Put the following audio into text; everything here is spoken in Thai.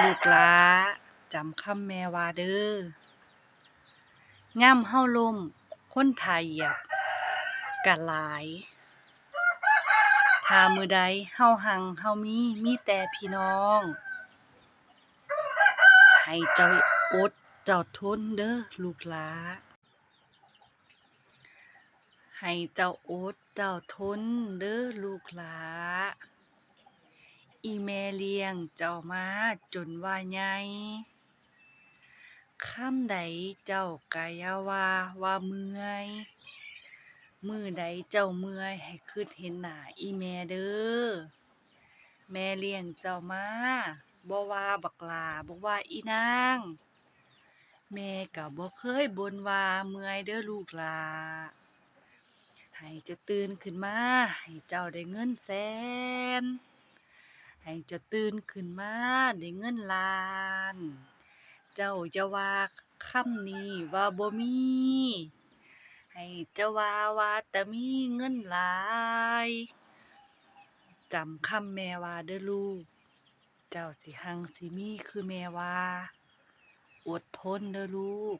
ลูกหลาจำคำแม่ว่าเด้อย่ำเฮาลมคนทาเหยียบกะหลาย ถ้ามือใดเฮาหังเฮามีมีแต่พี่น้อง ให้เจ้าอดเจ้าทนเด้อลูกหลาให้เจ้าอดเจ้าทนเด้อลูกหลา อีแม่เลี้ยงเจ้ามาจนว่าใหญ่คำใดเจ้าก็อย่าว่าว่าเมื่อย มือใดเจ้าเมื่อยให้คิดเห็นหน้าอีแม่เด้อ แม่เลี้ยงเจ้ามาบ่ว่าบักลาบ่ว่าอีนาง แม่ก็บ่เคยบ่นว่าเมื่อยเด้อลูกลาให้เจ้าตื่นขึ้นมาให้เจ้าได้เงินแสน ให้เจ้าตื่นขึ้นมาได้เงินล้าน เจ้าอย่าว่าคำนี้ว่าบ่มี ให้เจ้าว่าว่าแต่มีเงินหลายจำคำแม่ว่าเด้อลูก เจ้าสิหังสิมีคือแม่ว่า อดทนเด้อลูก